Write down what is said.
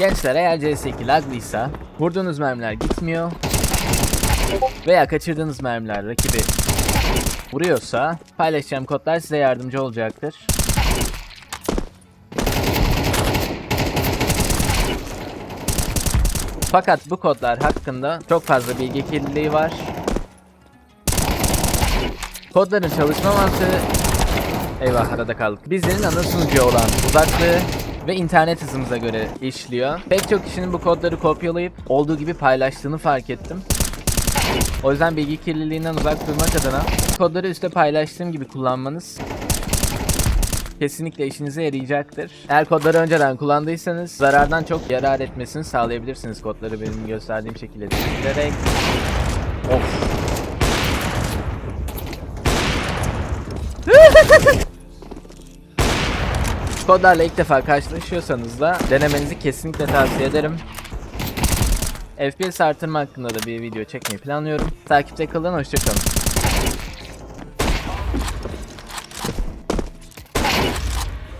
Gençler eğer CS2 laglıysa vurduğunuz mermiler gitmiyor veya kaçırdığınız mermiler rakibi vuruyorsa paylaşacağım kodlar size yardımcı olacaktır. Fakat bu kodlar hakkında çok fazla bilgi kirliliği var. Kodların çalışma mantığı Eyvah arada kaldık. Bizlerin ana sunucuya olan uzaklığı ve internet hızımıza göre işliyor. Pek çok kişinin bu kodları kopyalayıp olduğu gibi paylaştığını fark ettim. O yüzden bilgi kirliliğinden uzak durmak adına kodları üstte paylaştığım gibi kullanmanız kesinlikle işinize yarayacaktır. Eğer kodları önceden kullandıysanız zarardan çok yarar etmesini sağlayabilirsiniz kodları benim gösterdiğim şekilde değiştirerek. Of. Kodlarla ilk defa karşılaşıyorsanız da denemenizi kesinlikle tavsiye ederim. FPS artırma hakkında da bir video çekmeyi planlıyorum. Takipte kalın, hoşçakalın.